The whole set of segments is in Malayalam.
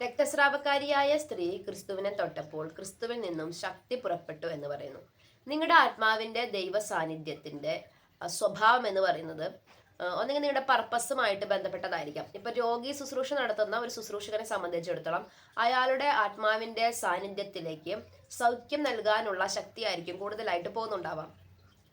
രക്തസ്രാവക്കാരിയായ സ്ത്രീ ക്രിസ്തുവിനെ തൊട്ടപ്പോൾ ക്രിസ്തുവിൽ നിന്നും ശക്തി പുറപ്പെട്ടു എന്ന് പറയുന്നു. നിങ്ങളുടെ ആത്മാവിന്റെ ദൈവ സാന്നിധ്യത്തിന്റെ സ്വഭാവം എന്ന് പറയുന്നത് ഒന്നെങ്കിൽ നിങ്ങളുടെ പർപ്പസുമായിട്ട് ബന്ധപ്പെട്ടതായിരിക്കാം. ഇപ്പൊ രോഗി ശുശ്രൂഷ നടത്തുന്ന ഒരു ശുശ്രൂഷകനെ സംബന്ധിച്ചിടത്തോളം അയാളുടെ ആത്മാവിന്റെ സാന്നിധ്യത്തിലേക്ക് സൗഖ്യം നൽകാനുള്ള ശക്തിയായിരിക്കും കൂടുതലായിട്ട് പോകുന്നുണ്ടാവാം.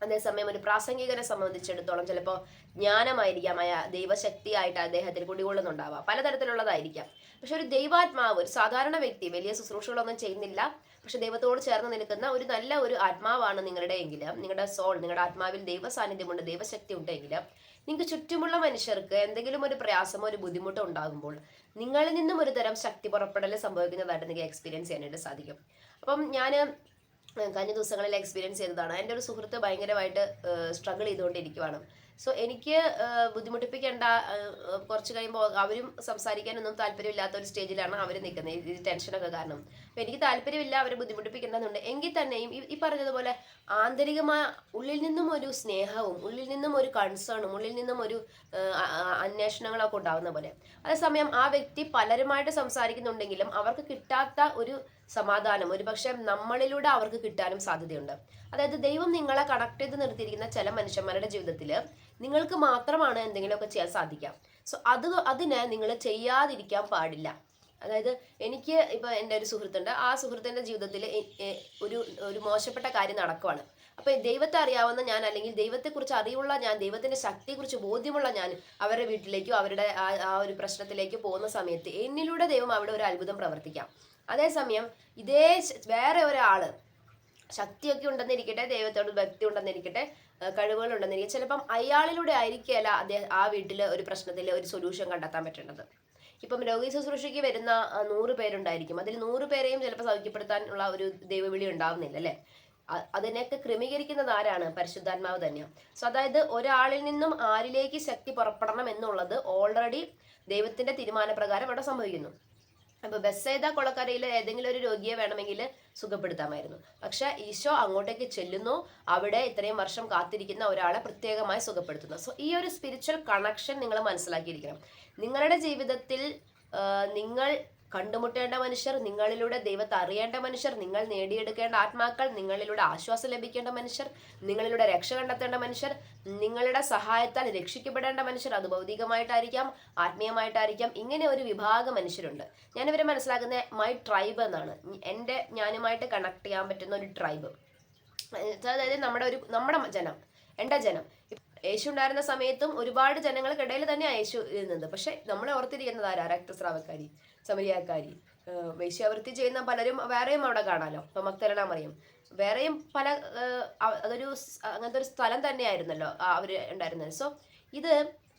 അതേസമയം ഒരു പ്രാസംഗികനെ സംബന്ധിച്ചിടത്തോളം ചിലപ്പോൾ ജ്ഞാനമായിരിക്കാം അയാ ദൈവശക്തിയായിട്ട് അദ്ദേഹത്തിൽ കുടികൊള്ളുന്നുണ്ടാവാം. പലതരത്തിലുള്ളതായിരിക്കാം. പക്ഷെ ഒരു ദൈവാത്മാവ് ഒരു സാധാരണ വ്യക്തി വലിയ ശുശ്രൂഷകളൊന്നും ചെയ്യുന്നില്ല. പക്ഷെ ദൈവത്തോട് ചേർന്ന് നിൽക്കുന്ന ഒരു നല്ല ഒരു ആത്മാവാണ് നിങ്ങളുടെ എങ്കിൽ നിങ്ങളുടെ സോൾ നിങ്ങളുടെ ആത്മാവിൽ ദൈവ സാന്നിധ്യമുണ്ട് ദൈവശക്തി ഉണ്ടെങ്കിൽ നിങ്ങൾക്ക് ചുറ്റുമുള്ള മനുഷ്യർക്ക് എന്തെങ്കിലും ഒരു പ്രയാസമോ ഒരു ബുദ്ധിമുട്ടോ ഉണ്ടാകുമ്പോൾ നിങ്ങളിൽ നിന്നും ഒരു തരം ശക്തി പുറപ്പെടൽ സംഭവിക്കുന്നതായിട്ട് നിങ്ങൾക്ക് എക്സ്പീരിയൻസ് ചെയ്യാനായിട്ട് സാധിക്കും. അപ്പം ഞാൻ കഴിഞ്ഞ ദിവസങ്ങളിൽ എക്സ്പീരിയൻസ് ചെയ്തതാണ്. എന്റെ ഒരു സുഹൃത്ത് ഭയങ്കരമായിട്ട് സ്ട്രഗിൾ ചെയ്തുകൊണ്ടിരിക്കുവാണ്. സോ എനിക്ക് ബുദ്ധിമുട്ടിപ്പിക്കേണ്ട കുറച്ച് കഴിയുമ്പോൾ അവരും സംസാരിക്കാനൊന്നും താല്പര്യമില്ലാത്ത ഒരു സ്റ്റേജിലാണ് അവർ നിൽക്കുന്നത്. ഈ ടെൻഷനൊക്കെ കാരണം. അപ്പം എനിക്ക് താല്പര്യമില്ല അവരെ ബുദ്ധിമുട്ടിപ്പിക്കേണ്ടതുണ്ട്. എങ്കിൽ തന്നെയും ഈ- പറഞ്ഞതുപോലെ ആന്തരികമായ ഉള്ളിൽ നിന്നും ഒരു സ്നേഹവും ഉള്ളിൽ നിന്നും ഒരു കൺസേണും ഉള്ളിൽ നിന്നും ഒരു അന്വേഷണങ്ങളൊക്കെ ഉണ്ടാകുന്ന പോലെ. അതേസമയം ആ വ്യക്തി പലരുമായിട്ട് സംസാരിക്കുന്നുണ്ടെങ്കിലും അവർക്ക് കിട്ടാത്ത ഒരു സമാധാനം ഒരു പക്ഷേ നമ്മളിലൂടെ അവർക്ക് കിട്ടാനും സാധ്യതയുണ്ട്. അതായത് ദൈവം നിങ്ങളെ കണക്ട് ചെയ്ത് നിർത്തിയിരിക്കുന്ന ചില മനുഷ്യന്മാരുടെ ജീവിതത്തിൽ നിങ്ങൾക്ക് മാത്രമാണ് എന്തെങ്കിലുമൊക്കെ ചെയ്യാൻ സാധിക്കാം സോ അത് അതിന് നിങ്ങൾ ചെയ്യാതിരിക്കാൻ പാടില്ല. അതായത് എനിക്ക് ഇപ്പോൾ എന്റെ ഒരു സുഹൃത്തുണ്ട്. ആ സുഹൃത്തിന്റെ ജീവിതത്തിൽ ഒരു ഒരു മോശപ്പെട്ട കാര്യം നടക്കുവാണ്. അപ്പോൾ ദൈവത്തെ അറിയാവുന്ന ഞാൻ അല്ലെങ്കിൽ ദൈവത്തെക്കുറിച്ച് അറിവുള്ള ഞാൻ ദൈവത്തിന്റെ ശക്തിയെക്കുറിച്ച് ബോധ്യമുള്ള ഞാൻ അവരുടെ വീട്ടിലേക്കോ അവരുടെ ആ ഒരു പ്രശ്നത്തിലേക്കോ പോകുന്ന സമയത്ത് എന്നിലൂടെ ദൈവം അവിടെ ഒരു അത്ഭുതം പ്രവർത്തിക്കാം. അതേസമയം ഇതേ വേറെ ഒരാൾ ശക്തിയൊക്കെ ഉണ്ടെന്നിരിക്കട്ടെ ദൈവത്തോട് ഭക്തി ഉണ്ടെന്നിരിക്കട്ടെ ഉണ്ടെന്നിരിക്കട്ടെ ചിലപ്പം അയാളിലൂടെ ആയിരിക്കുകയല്ല അദ്ദേഹം ആ വീട്ടിൽ ഒരു പ്രശ്നത്തിൽ ഒരു സൊല്യൂഷൻ കണ്ടെത്താൻ പറ്റേണ്ടത്. ഇപ്പം രോഗി ശുശ്രൂഷയ്ക്ക് വരുന്ന നൂറ് പേരുണ്ടായിരിക്കും. അതിൽ നൂറ് പേരെയും ചിലപ്പോൾ സൗഖ്യപ്പെടുത്താനുള്ള ഒരു ദൈവവിളി ഉണ്ടാവുന്നില്ല അല്ലേ? അതിനെയൊക്കെ ക്രമീകരിക്കുന്നത് ആരാണ്? പരിശുദ്ധാത്മാവ് തന്നെയാണ് സോ അതായത് ഒരാളിൽ നിന്നും ആരിലേക്ക് ശക്തി പുറപ്പെടണം എന്നുള്ളത് ഓൾറെഡി ദൈവത്തിന്റെ തീരുമാനപ്രകാരം അവിടെ സംഭവിക്കുന്നു. അപ്പൊ ബസ്സേത കൊളക്കരയിൽ ഏതെങ്കിലും ഒരു രോഗിയെ വേണമെങ്കിൽ സുഖപ്പെടുത്താമായിരുന്നു. പക്ഷെ ഈശോ അങ്ങോട്ടേക്ക് ചെല്ലുന്നു. അവിടെ ഇത്രയും വർഷം കാത്തിരിക്കുന്ന ഒരാളെ പ്രത്യേകമായി സുഖപ്പെടുത്തുന്നു. സോ ഈ ഒരു സ്പിരിച്വൽ കണക്ഷൻ നിങ്ങൾ മനസ്സിലാക്കിയിരിക്കണം. നിങ്ങളുടെ ജീവിതത്തിൽ നിങ്ങൾ കണ്ടുമുട്ടേണ്ട മനുഷ്യർ നിങ്ങളിലൂടെ ദൈവത്തെ അറിയേണ്ട മനുഷ്യർ നിങ്ങൾ നേടിയെടുക്കേണ്ട ആത്മാക്കൾ നിങ്ങളിലൂടെ ആശ്വാസം ലഭിക്കേണ്ട മനുഷ്യർ നിങ്ങളിലൂടെ രക്ഷ കണ്ടെത്തേണ്ട മനുഷ്യർ നിങ്ങളുടെ സഹായത്താൽ രക്ഷിക്കപ്പെടേണ്ട മനുഷ്യർ അത് ഭൗതികമായിട്ടായിരിക്കാം ആത്മീയമായിട്ടായിരിക്കാം ഇങ്ങനെ ഒരു വിഭാഗം മനുഷ്യരുണ്ട്. ഞാനിവരെ മനസ്സിലാക്കുന്ന മൈ ട്രൈബ് എന്നാണ്. എന്റെ ഞാനുമായിട്ട് കണക്ട് ചെയ്യാൻ പറ്റുന്ന ഒരു ട്രൈബ് അതായത് നമ്മുടെ ഒരു നമ്മുടെ ജനം എന്റെ ജനം. യേശു ഉണ്ടായിരുന്ന സമയത്തും ഒരുപാട് ജനങ്ങൾക്കിടയിൽ തന്നെയാണ് യേശു ഇരുന്നത്. പക്ഷെ നമ്മളെ ഓർത്തിരിക്കുന്നത് ആരാ? രക്തസ്രാവക്കാരി. സമരിയാക്കാരി വേശ്യാവൃത്തി ചെയ്യുന്ന പലരും വേറെയും അവിടെ കാണാലോ? ഇപ്പൊ മക്തരണ മറിയും വേറെയും പല അതൊരു അങ്ങനത്തെ ഒരു സ്ഥലം തന്നെയായിരുന്നല്ലോ അവർ ഉണ്ടായിരുന്നത്. സോ ഇത്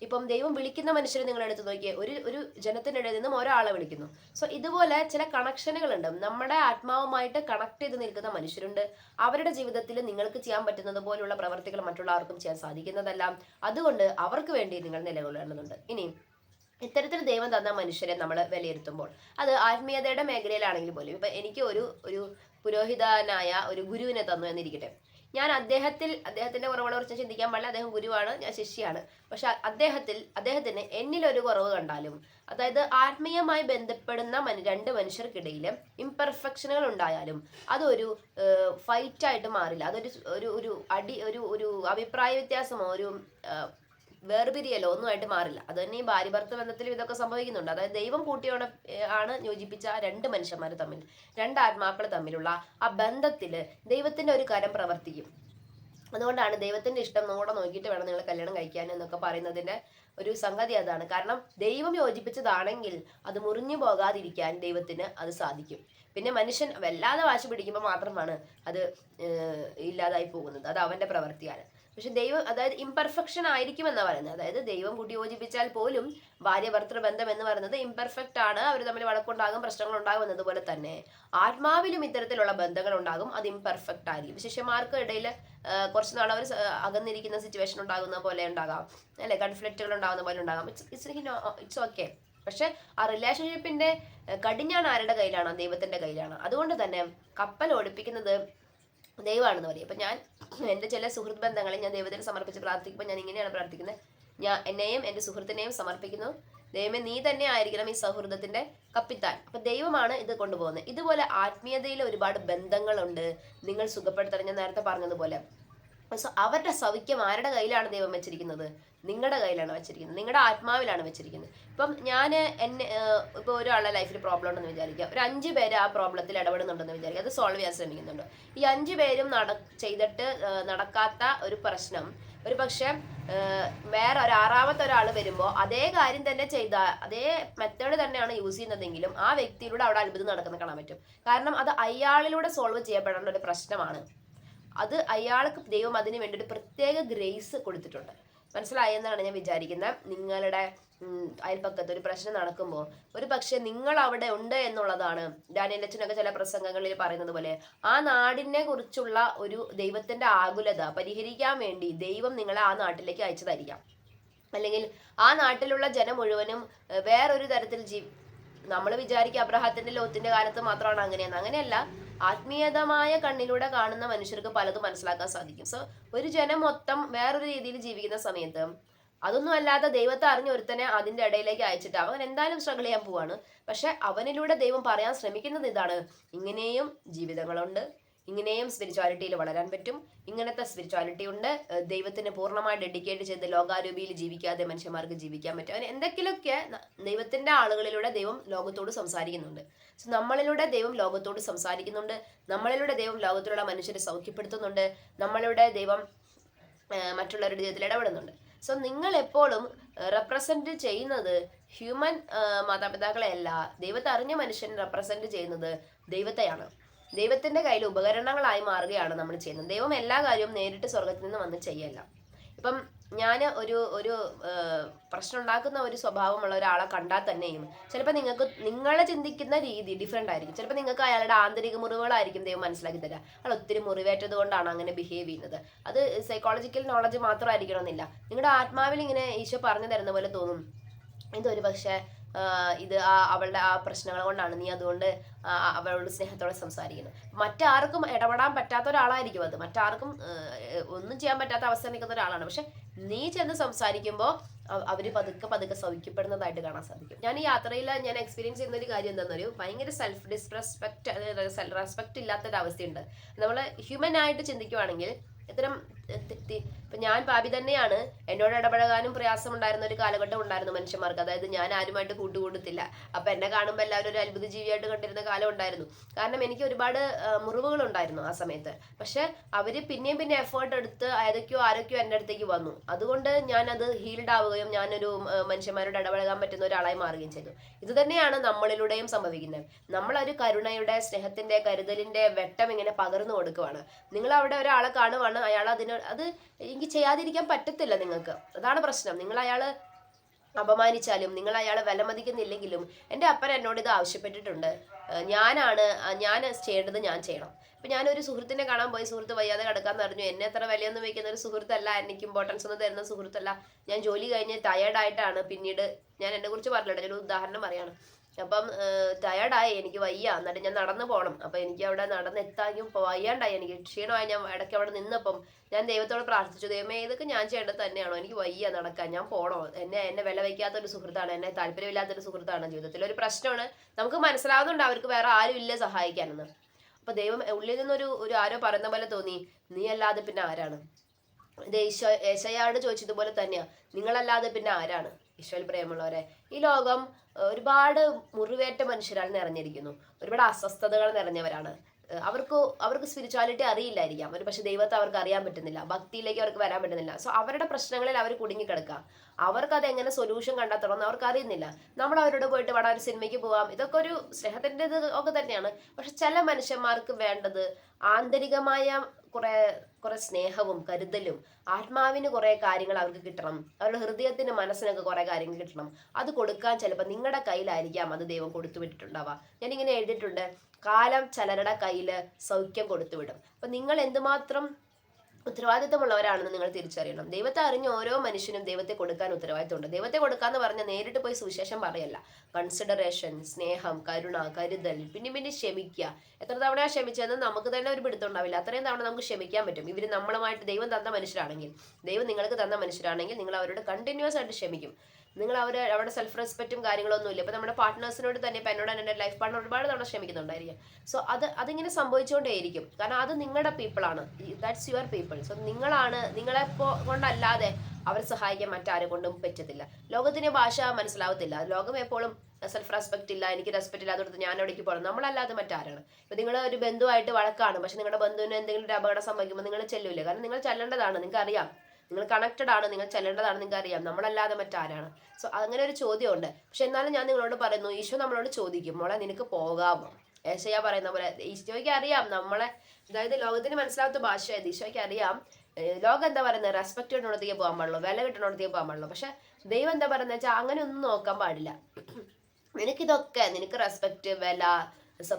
ഇപ്പം ദൈവം വിളിക്കുന്ന മനുഷ്യരെ നിങ്ങൾ എടുത്ത് നോക്കിയേ ഒരു ഒരു ജനത്തിനിടയിൽ നിന്നും ഒരാളെ വിളിക്കുന്നു. സോ ഇതുപോലെ ചില കണക്ഷനുകൾ ഉണ്ട് നമ്മുടെ ആത്മാവുമായിട്ട് കണക്ട് ചെയ്ത് നിൽക്കുന്ന മനുഷ്യരുണ്ട്. അവരുടെ ജീവിതത്തിൽ നിങ്ങൾക്ക് ചെയ്യാൻ പറ്റുന്നത് പോലുള്ള പ്രവർത്തികൾ മറ്റുള്ളവർക്കും ചെയ്യാൻ സാധിക്കുന്നതല്ല. അതുകൊണ്ട് അവർക്ക് വേണ്ടി നിങ്ങൾ നിലകൊള്ളേണ്ടതുണ്ട്. ഇനി ഇത്തരത്തിൽ ദൈവം തന്ന മനുഷ്യരെ നമ്മൾ വിലയിരുത്തുമ്പോൾ. അത് ആത്മീയതയുടെ മേഖലയിലാണെങ്കിൽ പോലും ഇപ്പൊ എനിക്ക് ഒരു ഒരു പുരോഹിതനായ ഒരു ഗുരുവിനെ തന്നു എന്നിരിക്കട്ടെ. ഞാൻ അദ്ദേഹത്തിൽ അദ്ദേഹത്തിന്റെ കുറവുകളെ കുറിച്ച് ചിന്തിക്കാൻ പാടില്ല. അദ്ദേഹം ഗുരുവാണ് ഞാൻ ശിഷ്യാണ് പക്ഷെ അദ്ദേഹത്തിൽ അദ്ദേഹത്തിന് എന്നിൽ ഒരു കുറവ് കണ്ടാലും അതായത് ആത്മീയമായി ബന്ധപ്പെടുന്ന രണ്ട് മനുഷ്യർക്കിടയിൽ ഇംപെർഫെക്ഷനുകൾ ഉണ്ടായാലും അതൊരു ഫൈറ്റായിട്ട് മാറില്ല. അതൊരു ഒരു ഒരു അടി ഒരു ഒരു അഭിപ്രായ വ്യത്യാസമോ ഒരു വേർപിരിയലോ ഒന്നുമായിട്ട് മാറില്ല. അത് തന്നെ ഈ ഭാര്യ ഭർത്ത ബന്ധത്തിലും ഇതൊക്കെ സംഭവിക്കുന്നുണ്ട്. അതായത് ദൈവം കൂട്ടിയോടെ ആണ് യോജിപ്പിച്ച രണ്ട് മനുഷ്യന്മാർ തമ്മിൽ രണ്ട് ആത്മാക്കൾ തമ്മിലുള്ള ആ ബന്ധത്തിൽ ദൈവത്തിന്റെ ഒരു കരം പ്രവർത്തിക്കും. അതുകൊണ്ടാണ് ദൈവത്തിന്റെ ഇഷ്ടം നോടെ നോക്കിയിട്ട് വേണം നിങ്ങൾ കല്യാണം കഴിക്കാൻ എന്നൊക്കെ പറയുന്നതിന്റെ ഒരു സംഗതി അതാണ്. കാരണം ദൈവം യോജിപ്പിച്ചതാണെങ്കിൽ അത് മുറിഞ്ഞു പോകാതിരിക്കാൻ ദൈവത്തിന് അത് സാധിക്കും. പിന്നെ മനുഷ്യൻ വല്ലാതെ വാശി പിടിക്കുമ്പോൾ മാത്രമാണ് അത് ഇല്ലാതായി പോകുന്നത്. അത് അവന്റെ പ്രവൃത്തിയാണ് പക്ഷെ ദൈവം അതായത് ഇംപെർഫെക്ഷൻ ആയിരിക്കും എന്നാ പറയുന്നത്. അതായത് ദൈവം കൂട്ടി യോജിപ്പിച്ചാൽ പോലും ഭാര്യ ഭർത്തൃ ബന്ധം എന്ന് പറയുന്നത് ഇംപെർഫെക്റ്റ് ആണ്. അവർ തമ്മിൽ വഴക്കുണ്ടാകും പ്രശ്നങ്ങൾ ഉണ്ടാകും എന്നതുപോലെ തന്നെ. ആത്മാവിലും ഇത്തരത്തിലുള്ള ബന്ധങ്ങൾ ഉണ്ടാകും. അത് ഇംപെർഫെക്റ്റ് ആയിരിക്കും. ശിഷ്യന്മാർക്ക് ഇടയിൽ കുറച്ച് നാൾ അവർ അകന്നിരിക്കുന്ന സിറ്റുവേഷൻ ഉണ്ടാകുന്ന പോലെ ഉണ്ടാകാം. അല്ലെ? കൺഫ്ലിക്റ്റുകൾ ഉണ്ടാകുന്ന പോലെ ഉണ്ടാകാം. ഇറ്റ്സ് ഇറ്റ്സ് ഓക്കെ പക്ഷെ ആ റിലേഷൻഷിപ്പിന്റെ കടിഞ്ഞാണ് ആരുടെ കയ്യിലാണ്? ദൈവത്തിന്റെ കയ്യിലാണ്. അതുകൊണ്ട് തന്നെ കപ്പൽ ഓടിപ്പിക്കുന്നത് ദൈവമാണെന്ന് പറയും. അപ്പം ഞാൻ എന്റെ ചില സുഹൃത്ത് ബന്ധങ്ങളെ ഞാൻ ദൈവത്തിന് സമർപ്പിച്ച് പ്രാർത്ഥിക്കുമ്പോൾ ഞാൻ ഇങ്ങനെയാണ് പ്രാർത്ഥിക്കുന്നത്. ഞാൻ എന്നെയും എന്റെ സുഹൃത്തിനെയും സമർപ്പിക്കുന്നു. ദൈവമേ നീ തന്നെ ആയിരിക്കണം ഈ സൗഹൃദത്തിന്റെ കപ്പിത്താൻ. അപ്പൊ ദൈവമാണ് ഇത് കൊണ്ടുപോകുന്നത്. ഇതുപോലെ ആത്മീയതയിൽ ഒരുപാട് ബന്ധങ്ങളുണ്ട്. നിങ്ങൾ സുഖപ്പെടുത്തണം. ഞാൻ നേരത്തെ പറഞ്ഞതുപോലെ സോ അവരുടെ സൗഖ്യം ആരുടെ കയ്യിലാണ് ദൈവം വെച്ചിരിക്കുന്നത്? നിങ്ങളുടെ കയ്യിലാണ് വെച്ചിരിക്കുന്നത്. നിങ്ങളുടെ ആത്മാവിലാണ് വെച്ചിരിക്കുന്നത്. ഇപ്പം ഞാൻ എന്നെ ഇപ്പോൾ ഒരാളുടെ ലൈഫിൽ പ്രോബ്ലം ഉണ്ടെന്ന് വിചാരിക്കുക. ഒരു അഞ്ച് പേര് ആ പ്രോബ്ലത്തിൽ ഇടപെടുന്നുണ്ടെന്ന് വിചാരിക്കുക. അത് സോൾവ് ചെയ്യാൻ ശ്രമിക്കുന്നുണ്ട്. ഈ അഞ്ച് പേരും നട ചെയ്തിട്ട് നടക്കാത്ത ഒരു പ്രശ്നം ഒരു പക്ഷേ വേറെ ഒരു ആറാമത്തെ ഒരാൾ വരുമ്പോൾ അതേ കാര്യം തന്നെ ചെയ്ത അതേ മെത്തേഡ് തന്നെയാണ് യൂസ് ചെയ്യുന്നതെങ്കിലും ആ വ്യക്തിയിലൂടെ അവിടെ അത്ഭുതം നടക്കുന്ന കാണാൻ പറ്റും. കാരണം അത് അയാളിലൂടെ സോൾവ് ചെയ്യപ്പെടേണ്ട ഒരു പ്രശ്നമാണ്. അത് അയാൾക്ക് ദൈവം അതിന് വേണ്ടി ഒരു പ്രത്യേക ഗ്രേസ് കൊടുത്തിട്ടുണ്ട്. മനസ്സിലായെന്നാണ് ഞാൻ വിചാരിക്കുന്നത്. നിങ്ങളുടെ അയൽപ്പക്കത്ത് ഒരു പ്രശ്നം നടക്കുമ്പോൾ ഒരു പക്ഷെ നിങ്ങൾ അവിടെ ഉണ്ട് എന്നുള്ളതാണ് ഡാനിയൽ അച്ഛനൊക്കെ ചില പ്രസംഗങ്ങളിൽ പറയുന്നത് പോലെ. ആ നാടിനെ കുറിച്ചുള്ള ഒരു ദൈവത്തിന്റെ ആകുലത പരിഹരിക്കാൻ വേണ്ടി ദൈവം നിങ്ങളെ ആ നാട്ടിലേക്ക് അയച്ചതായിരിക്കാം. അല്ലെങ്കിൽ ആ നാട്ടിലുള്ള ജനം മുഴുവനും വേറൊരു തരത്തിൽ ജീ നമ്മൾ വിചാരിക്കുക അബ്രഹാത്തിന്റെ ലോത്തിന്റെ കാലത്ത് മാത്രമാണ് അങ്ങനെയെന്ന്. അങ്ങനെയല്ല. ആത്മീയതമായ കണ്ണിലൂടെ കാണുന്ന മനുഷ്യർക്ക് പലതും മനസ്സിലാക്കാൻ സാധിക്കും. സോ ഒരു ജനം മൊത്തം വേറൊരു രീതിയിൽ ജീവിക്കുന്ന സമയത്ത് അതൊന്നും അല്ലാതെ ദൈവത്തെ അറിഞ്ഞ ഒരുത്തനെ അതിന്റെ ഇടയിലേക്ക് അയച്ചിട്ട് അവൻ എന്തായാലും സ്ട്രഗിൾ ചെയ്യാൻ പോവാണ്. പക്ഷെ അവനിലൂടെ ദൈവം പറയാൻ ശ്രമിക്കുന്നത് ഇതാണ്. ഇങ്ങനെയും ജീവിതങ്ങളുണ്ട്. ഇങ്ങനെയും സ്പിരിച്വാലിറ്റിയിൽ വളരാൻ പറ്റും. ഇങ്ങനത്തെ സ്പിരിച്വാലിറ്റി ഉണ്ട്. ദൈവത്തിന് പൂർണമായി ഡെഡിക്കേറ്റ് ചെയ്ത് ലോകാരൂപിയിൽ ജീവിക്കാതെ മനുഷ്യന്മാർക്ക് ജീവിക്കാൻ പറ്റും. അങ്ങനെ എന്തെങ്കിലുമൊക്കെ ദൈവത്തിന്റെ ആളുകളിലൂടെ ദൈവം ലോകത്തോട് സംസാരിക്കുന്നുണ്ട്. സോ നമ്മളിലൂടെ ദൈവം ലോകത്തോട് സംസാരിക്കുന്നുണ്ട്. നമ്മളിലൂടെ ദൈവം ലോകത്തിലുള്ള മനുഷ്യരെ സൗഖ്യപ്പെടുത്തുന്നുണ്ട്. നമ്മളിലൂടെ ദൈവം മറ്റുള്ളവരുടെ ജീവിതത്തിൽ ഇടപെടുന്നുണ്ട്. സോ നിങ്ങൾ എപ്പോഴും റെപ്രസെന്റ് ചെയ്യുന്നത് ഹ്യൂമൻ മാതാപിതാക്കളെയല്ല ദൈവത്തെ അറിഞ്ഞ മനുഷ്യൻ റെപ്രസെന്റ് ചെയ്യുന്നത് ദൈവത്തെയാണ്. ദൈവത്തിന്റെ കയ്യിൽ ഉപകരണങ്ങളായി മാറുകയാണ് നമ്മൾ ചെയ്യുന്നത്. ദൈവം എല്ലാ കാര്യവും നേരിട്ട് സ്വർഗത്തിൽ നിന്ന് വന്ന് ചെയ്യല്ല. ഇപ്പം ഞാൻ ഒരു ഒരു പ്രശ്നം ഉണ്ടാക്കുന്ന ഒരു സ്വഭാവമുള്ള ഒരാളെ കണ്ടാൽ തന്നെയും ചിലപ്പോൾ നിങ്ങൾക്ക് നിങ്ങളെ ചിന്തിക്കുന്ന രീതി ഡിഫറെന്റ് ആയിരിക്കും. ചിലപ്പോൾ നിങ്ങൾക്ക് അയാളുടെ ആന്തരിക മുറിവുകളായിരിക്കും ദൈവം മനസ്സിലാക്കി തരാം അയാൾ ഒത്തിരി മുറിവേറ്റത് കൊണ്ടാണ് അങ്ങനെ ബിഹേവ് ചെയ്യുന്നത്. അത് സൈക്കോളജിക്കൽ നോളജ് മാത്രമായിരിക്കണമെന്നില്ല. നിങ്ങളുടെ ആത്മാവിൽ ഇങ്ങനെ ഈശോ പറഞ്ഞു തരുന്ന പോലെ തോന്നും. ഇതൊരു പക്ഷേ ഇത് ആ അവളുടെ ആ പ്രശ്നങ്ങൾ കൊണ്ടാണ് നീ അതുകൊണ്ട് അവളോട് സ്നേഹത്തോടെ സംസാരിക്കുന്നത്. മറ്റാർക്കും ഇടപെടാൻ പറ്റാത്ത ഒരാളായിരിക്കും അത്. മറ്റാർക്കും ഒന്നും ചെയ്യാൻ പറ്റാത്ത അവസ്ഥ നിൽക്കുന്ന ഒരാളാണ്. പക്ഷെ നീ ചെന്ന് സംസാരിക്കുമ്പോൾ അവർ പതുക്കെ പതുക്കെ സൗഖ്യപ്പെടുന്നതായിട്ട് കാണാൻ സാധിക്കും. ഞാൻ ഈ യാത്രയിൽ ഞാൻ എക്സ്പീരിയൻസ് ചെയ്യുന്ന ഒരു കാര്യം എന്താണെന്ന് എന്താണെന്നറിയോ ഭയങ്കര സെൽഫ് ഡിസ്റെസ്പെക്ട് റെസ്പെക്ട് ഇല്ലാത്തൊരവസ്ഥയുണ്ട്. നമ്മൾ ഹ്യൂമൻ ആയിട്ട് ചിന്തിക്കുവാണെങ്കിൽ ഇത്തരം തി- തി- ഇപ്പൊ ഞാൻ പാപി തന്നെയാണ് എന്നോട് ഇടപഴകാനും പ്രയാസമുണ്ടായിരുന്ന ഒരു കാലഘട്ടം ഉണ്ടായിരുന്നു മനുഷ്യന്മാർക്ക്. അതായത് ഞാൻ ആരുമായിട്ട് കൂട്ടുകൂടത്തില്ല. അപ്പൊ എന്നെ കാണുമ്പോൾ എല്ലാവരും ഒരു അത്ഭുത ജീവിയായിട്ട് കണ്ടിരുന്ന കാലം ഉണ്ടായിരുന്നു. കാരണം എനിക്ക് ഒരുപാട് മുറിവുകൾ ഉണ്ടായിരുന്നു ആ സമയത്ത്. പക്ഷെ അവർ പിന്നെയും പിന്നെ എഫേർട്ട് എടുത്ത് ഏതൊക്കെയോ ആരൊക്കെയോ എന്റെ അടുത്തേക്ക് വന്നു. അതുകൊണ്ട് ഞാൻ അത് ഹീൽഡ് ആവുകയും ഞാനൊരു മനുഷ്യന്മാരോട് ഇടപഴകാൻ പറ്റുന്ന ഒരാളായി മാറുകയും ചെയ്തു. ഇത് തന്നെയാണ് നമ്മളിലൂടെയും സംഭവിക്കുന്നത്. നമ്മളൊരു കരുണയുടെ സ്നേഹത്തിന്റെ കരുതലിന്റെ വെട്ടം ഇങ്ങനെ പകർന്നു കൊടുക്കുവാണ്. നിങ്ങൾ അവിടെ ഒരാളെ കാണുവാണ് അയാൾ അതിന് അത് എനിക്ക് ചെയ്യാതിരിക്കാൻ പറ്റത്തില്ല നിങ്ങൾക്ക്. അതാണ് പ്രശ്നം. നിങ്ങൾ അയാൾ അപമാനിച്ചാലും നിങ്ങൾ അയാളെ വിലമതിക്കുന്നില്ലെങ്കിലും എന്റെ അപ്പൻ എന്നോട് ഇത് ആവശ്യപ്പെട്ടിട്ടുണ്ട്. ഞാനാണ് ഞാൻ ചെയ്യേണ്ടത് ഞാൻ ചെയ്യണം. ഇപ്പം ഞാനൊരു സുഹൃത്തിനെ കാണാൻ പോയി സുഹൃത്ത് വയ്യാതെ കിടക്കാന്ന് പറഞ്ഞു എന്നെ അത്ര വിലയൊന്നും വയ്ക്കുന്ന ഒരു സുഹൃത്തല്ല എനിക്ക് ഇമ്പോർട്ടൻസ് ഒന്നും തരുന്ന സുഹൃത്തല്ല. ഞാൻ ജോലി കഴിഞ്ഞ് ടയേർഡായിട്ടാണ് പിന്നീട് ഞാൻ എന്നെ കുറിച്ച് പറഞ്ഞില്ല ഞാൻ ഒരു ഉദാഹരണം പറയാണ് അപ്പം ടയർഡായി എനിക്ക് വയ്യ. എന്നിട്ട് ഞാൻ നടന്നു പോകണം അപ്പം എനിക്ക് അവിടെ നടന്നെത്താനും വയ്യാണ്ടായി. എനിക്ക് ക്ഷീണമായി. ഞാൻ ഇടയ്ക്ക് അവിടെ നിന്നപ്പം ഞാൻ ദൈവത്തോട് പ്രാർത്ഥിച്ചു. ദൈവമേ ഇതൊക്കെ ഞാൻ ചെയ്യേണ്ടത് തന്നെയാണോ? എനിക്ക് വയ്യ നടക്കാൻ. ഞാൻ പോണോ? എന്നെ എന്നെ വില വയ്ക്കാത്ത ഒരു സുഹൃത്താണ്. എന്നെ താല്പര്യമില്ലാത്തൊരു സുഹൃത്താണ് ജീവിതത്തിൽ. ഒരു പ്രശ്നമാണ്. നമുക്ക് മനസ്സിലാവുന്നുണ്ട് അവർക്ക് വേറെ ആരും ഇല്ല സഹായിക്കാനെന്ന്. അപ്പൊ ദൈവം ഉള്ളിൽ നിന്നൊരു ഒരു ആരോ പറയുന്ന പോലെ തോന്നി നീ അല്ലാതെ പിന്നെ ആരാണ്? ഇത് ചോദിച്ചതുപോലെ തന്നെയാ. നിങ്ങളല്ലാതെ പിന്നെ ആരാണ്? ഈശോയിൽ പ്രേമുള്ളവരെ. ഈ ലോകം ഒരുപാട് മുറിവേറ്റ മനുഷ്യരാണ് നിറഞ്ഞിരിക്കുന്നു. ഒരുപാട് അസ്വസ്ഥതകൾ നിറഞ്ഞവരാണ്. അവർക്ക് അവർക്ക് സ്പിരിച്വാലിറ്റി അറിയില്ലായിരിക്കാം. ഒരു പക്ഷെ ദൈവത്തെ അവർക്ക് അറിയാൻ പറ്റുന്നില്ല. ഭക്തിയിലേക്ക് അവർക്ക് വരാൻ പറ്റുന്നില്ല. സോ അവരുടെ പ്രശ്നങ്ങളിൽ അവർ കുടുങ്ങിക്കിടക്കുക. അവർക്ക് അത് എങ്ങനെ സൊല്യൂഷൻ കണ്ടെത്തണം എന്ന് അവർക്ക് അറിയുന്നില്ല. നമ്മൾ അവരോട് പോയിട്ട് വേണം ഒരു സിനിമയ്ക്ക് പോവാം. ഇതൊക്കെ ഒരു സ്നേഹത്തിന്റെ ഇത് ഒക്കെ തന്നെയാണ്. പക്ഷെ ചില മനുഷ്യന്മാർക്ക് വേണ്ടത് ആന്തരികമായ കുറെ കുറെ സ്നേഹവും കരുതലും ആത്മാവിന് കുറെ കാര്യങ്ങൾ അവർക്ക് കിട്ടണം. അവരുടെ ഹൃദയത്തിന് മനസ്സിനൊക്കെ കുറെ കാര്യങ്ങൾ കിട്ടണം. അത് കൊടുക്കാൻ ചിലപ്പോൾ നിങ്ങളുടെ കയ്യിലായിരിക്കാം അത് ദൈവം കൊടുത്തു വിട്ടിട്ടുണ്ടാവുക. ഞാനിങ്ങനെ എഴുതിയിട്ടുണ്ട് കാലം ചിലരുടെ കയ്യിൽ സൗഖ്യം കൊടുത്തു വിടും. അപ്പൊ നിങ്ങൾ എന്തുമാത്രം ഉത്തരവാദിത്തമുള്ളവരാണെന്ന് നിങ്ങൾ തിരിച്ചറിയണം. ദൈവത്തെ അറിഞ്ഞ ഓരോ മനുഷ്യനും ദൈവത്തെ കൊടുക്കാൻ ഉത്തരവാദിത്തമുണ്ട്. ദൈവത്തെ കൊടുക്കാന്ന് പറഞ്ഞ നേരിട്ട് പോയി സുവിശേഷം പറയല്ല. കൺസിഡറേഷൻ സ്നേഹം കരുണ കരുതൽ പിന്നെ പിന്നെ ക്ഷമിക്കുക എത്ര തവണ ക്ഷമിച്ചതെന്ന് നമുക്ക് തന്നെ ഒരു പിടുത്തം ഉണ്ടാവില്ല. അത്രയും തവണ നമുക്ക് ക്ഷമിക്കാൻ പറ്റും. ഇവർ നമ്മളുമായിട്ട് ദൈവം തന്ന മനുഷ്യരാണെങ്കിൽ ദൈവം നിങ്ങൾക്ക് തന്ന മനുഷ്യരാണെങ്കിൽ നിങ്ങൾ അവരോട് കണ്ടിന്യൂസ് ആയിട്ട് ക്ഷമിക്കും. നിങ്ങൾ അവർ അവിടെ സെൽഫ് റെസ്പെക്റ്റും കാര്യങ്ങളൊന്നും ഇല്ല ഇപ്പം നമ്മുടെ പാർട്ട്നേഴ്സിനോട് തന്നെ ഇപ്പം എന്നോട് എന്റെ ലൈഫ് പാർട്ണർ ഒരുപാട് തവണ ശ്രമിക്കുന്നുണ്ടായിരിക്കും സോ അത് അതിങ്ങനെ സംഭവിച്ചുകൊണ്ടേയിരിക്കും. കാരണം അത് നിങ്ങളുടെ പീപ്പിളാണ് ദാറ്റ്സ് യുവർ പീപ്പിൾ സോ നിങ്ങളാണ് നിങ്ങളെ കൊണ്ടല്ലാതെ അവരെ സഹായിക്കാൻ മറ്റാരെ കൊണ്ടും പറ്റത്തില്ല. ലോകത്തിന്റെ ഭാഷ മനസ്സിലാവത്തില്ല. ലോകം എപ്പോഴും സെൽഫ് റെസ്പെക്റ്റ് ഇല്ല എനിക്ക് റെസ്പെക്ട് അതുകൊണ്ട് ഞാൻ അവിടേക്ക് പോകണം നമ്മളല്ലാതെ മറ്റാരാണ്. ഇപ്പൊ നിങ്ങൾ ഒരു ബന്ധുവായിട്ട് വഴക്കാണ്. പക്ഷെ നിങ്ങളുടെ ബന്ധുവിന് എന്തെങ്കിലും ഒരു അപകടം സംഭവിക്കുമ്പോൾ നിങ്ങൾ ചെല്ലില്ല കാരണം നിങ്ങൾ ചെല്ലേണ്ടതാണ്. നിങ്ങൾക്ക് അറിയാം നിങ്ങൾ കണക്റ്റഡ് ആണ് നിങ്ങൾ ചെല്ലേണ്ടതാണ് നിങ്ങൾക്ക് അറിയാം. നമ്മളല്ലാതെ മറ്റാരാണ്. സോ അങ്ങനെ ഒരു ചോദ്യമുണ്ട്. പക്ഷെ എന്നാലും ഞാൻ നിങ്ങളോട് പറയുന്നു ഈശോ നമ്മളോട് ചോദിക്കും മോളെ നിനക്ക് പോകാമോ ഏശയ്യ പറയുന്ന പോലെ ഈശോയ്ക്ക് അറിയാം നമ്മളെ അതായത് ലോകത്തിന് മനസ്സിലാവാത്ത ഭാഷയായത് ഈശോയ്ക്ക് അറിയാം. ലോകം എന്താ പറയുന്നത്? റെസ്പെക്ട് കിട്ടണത്തേക്ക് പോകാൻ പാടുള്ളൂ വില കിട്ടണത്തേക്ക് പോകാൻ പാടുള്ളൂ. പക്ഷെ ദൈവം എന്താ പറയുന്നത് വെച്ചാൽ അങ്ങനെ ഒന്നും നോക്കാൻ പാടില്ല. നിനക്കിതൊക്കെ നിനക്ക് റെസ്പെക്ട് വില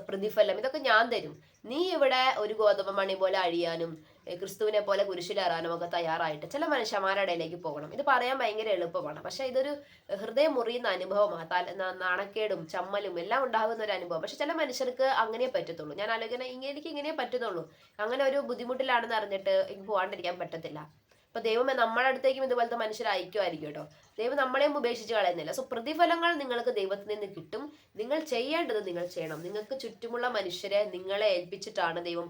പ്രതിഫലം ഇതൊക്കെ ഞാൻ തരും. നീ ഇവിടെ ഒരു ഗോതമ്പ് മണി പോലെ അഴിയാനും ക്രിസ്തുവിനെ പോലെ കുരിശിലേറാനും ഒക്കെ തയ്യാറായിട്ട് ചില മനുഷ്യന്മാരുടെ ഇടയിലേക്ക് പോകണം. ഇത് പറയാൻ ഭയങ്കര എളുപ്പമാണ്. പക്ഷെ ഇതൊരു ഹൃദയം മുറിയുന്ന അനുഭവമാണ് തല നാണക്കേടും ചമ്മലും എല്ലാം ഉണ്ടാകുന്ന ഒരു അനുഭവം. പക്ഷെ ചില മനുഷ്യർക്ക് അങ്ങനെ പറ്റത്തുള്ളൂ. ഞാൻ ആലോചന ഇങ്ങനെ എനിക്ക് ഇങ്ങനെ പറ്റുന്നുള്ളൂ. അങ്ങനെ ഒരു ബുദ്ധിമുട്ടിലാണെന്ന് അറിഞ്ഞിട്ട് എനിക്ക് പോകാണ്ടിരിക്കാൻ പറ്റത്തില്ല. അപ്പൊ ദൈവമേ നമ്മുടെ അടുത്തേക്കും ഇതുപോലത്തെ മനുഷ്യരായിരിക്കുമായിരിക്കും കേട്ടോ. ദൈവം നമ്മളെയും ഉപേക്ഷിച്ച് കളയുന്നില്ല. സോ പ്രതിഫലങ്ങൾ നിങ്ങൾക്ക് ദൈവത്തിൽ നിന്ന് കിട്ടും. നിങ്ങൾ ചെയ്യേണ്ടത് നിങ്ങൾ ചെയ്യണം. നിങ്ങൾക്ക് ചുറ്റുമുള്ള മനുഷ്യരെ നിങ്ങളെ ഏൽപ്പിച്ചിട്ടാണ് ദൈവം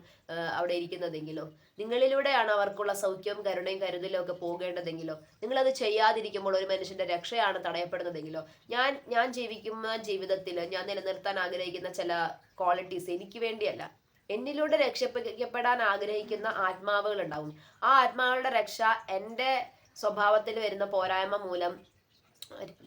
അവിടെ ഇരിക്കുന്നതെങ്കിലോ. നിങ്ങളിലൂടെയാണ് അവർക്കുള്ള സൗഖ്യവും കരുണയും കരുതലും ഒക്കെ പോകേണ്ടതെങ്കിലോ. നിങ്ങളത് ചെയ്യാതിരിക്കുമ്പോൾ ഒരു മനുഷ്യന്റെ രക്ഷയാണ് തടയപ്പെടുന്നതെങ്കിലോ. ഞാൻ ഞാൻ ജീവിക്കുന്ന ജീവിതത്തിൽ ഞാൻ നിലനിർത്താൻ ആഗ്രഹിക്കുന്ന ചില ക്വാളിറ്റീസ് എനിക്ക് വേണ്ടിയല്ല. എന്നിലൂടെ രക്ഷപ്പെടാൻ ആഗ്രഹിക്കുന്ന ആത്മാവുകൾ ഉണ്ടാവും ആ ആത്മാവുകളുടെ രക്ഷ എന്റെ സ്വഭാവത്തിൽ വരുന്ന പോരായ്മ മൂലം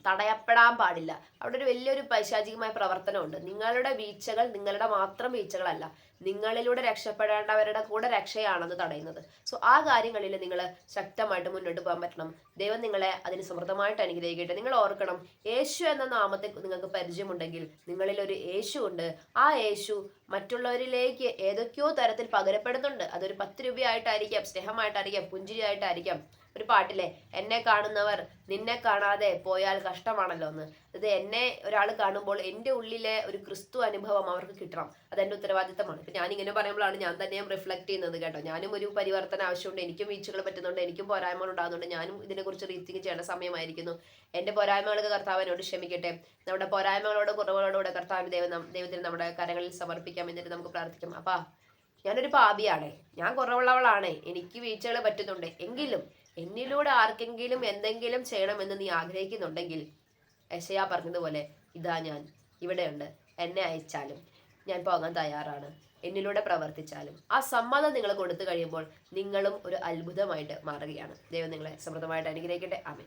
തടയപ്പെടാൻ പാടില്ല. അവിടെ ഒരു വലിയൊരു പൈശാചികമായ പ്രവർത്തനമുണ്ട്. നിങ്ങളുടെ വീഴ്ചകൾ നിങ്ങളുടെ മാത്രം വീഴ്ചകളല്ല. നിങ്ങളിലൂടെ രക്ഷപ്പെടേണ്ടവരുടെ കൂടെ രക്ഷയാണെന്ന് തടയുന്നത്. സോ ആ കാര്യങ്ങളിൽ നിങ്ങൾ ശക്തമായിട്ട് മുന്നോട്ട് പോകാൻ പറ്റണം. ദൈവം നിങ്ങളെ അതിന് സമൃദ്ധമായിട്ട് അനുഗ്രഹിക്കട്ടെ. നിങ്ങൾ ഓർക്കണം യേശു എന്ന നാമത്തെ നിങ്ങൾക്ക് പരിചയമുണ്ടെങ്കിൽ നിങ്ങളിൽ ഒരു യേശു ഉണ്ട്. ആ യേശു മറ്റുള്ളവരിലേക്ക് ഏതൊക്കെയോ തരത്തിൽ പകരപ്പെടുന്നുണ്ട്. അതൊരു പത്ത് രൂപയായിട്ടായിരിക്കാം സ്നേഹമായിട്ടായിരിക്കാം പുഞ്ചിരിയായിട്ടായിരിക്കാം. ഒരു പാട്ടില്ലേ എന്നെ കാണുന്നവർ നിന്നെ കാണാതെ പോയാൽ കഷ്ടമാണല്ലോ എന്ന് ഇത് എന്നെ ഒരാൾ കാണുമ്പോൾ എന്റെ ഉള്ളിലെ ഒരു ക്രിസ്തു അനുഭവം അവർക്ക് കിട്ടണം. അതെന്റെ ഉത്തരവാദിത്തമാണ്. ഇപ്പം ഞാനിങ്ങനെ പറയുമ്പോഴാണ് ഞാൻ തന്നെയും റിഫ്ലക്ട് ചെയ്യുന്നത് കേട്ടോ. ഞാനും ഒരു പരിവർത്തനം ആവശ്യമുണ്ട്. എനിക്കും വീഴ്ചകൾ പറ്റുന്നുണ്ട്. എനിക്കും പോരായ്മകൾ ഉണ്ടാകുന്നുണ്ട്. ഞാനും ഇതിനെക്കുറിച്ച് റീത്തിങ് ചെയ്യേണ്ട സമയമായിരിക്കുന്നു. എന്റെ പോരായ്മകൾക്ക് കർത്താവിനോട് ക്ഷമിക്കട്ടെ. നമ്മുടെ പോരായ്മകളോട് കുറവുകളോട് കർത്താവ് ദൈവം ദൈവത്തിന് നമ്മുടെ കരങ്ങളിൽ സമർപ്പിക്കാം എന്നിട്ട് നമുക്ക് പ്രാർത്ഥിക്കാം. അപ്പാ ഞാനൊരു പാപിയാണേ. ഞാൻ കുറവുള്ളവളാണേ. എനിക്ക് വീഴ്ചകൾ പറ്റുന്നുണ്ട്. എങ്കിലും എന്നിലൂടെ ആർക്കെങ്കിലും എന്തെങ്കിലും ചെയ്യണമെന്ന് നീ ആഗ്രഹിക്കുന്നുണ്ടെങ്കിൽ യശയാ പറഞ്ഞതുപോലെ ഇതാ ഞാൻ ഇവിടെയുണ്ട് എന്നെ അയച്ചാലും ഞാൻ പോകാൻ തയ്യാറാണ്. എന്നിലൂടെ പ്രവർത്തിച്ചാലും. ആ സമ്മതം നിങ്ങൾ കൊടുത്തു കഴിയുമ്പോൾ നിങ്ങളും ഒരു അത്ഭുതമായിട്ട് മാറുകയാണ്. ദൈവം നിങ്ങളെ സമൃദ്ധമായിട്ട് അനുഗ്രഹിക്കട്ടെ. ആമേ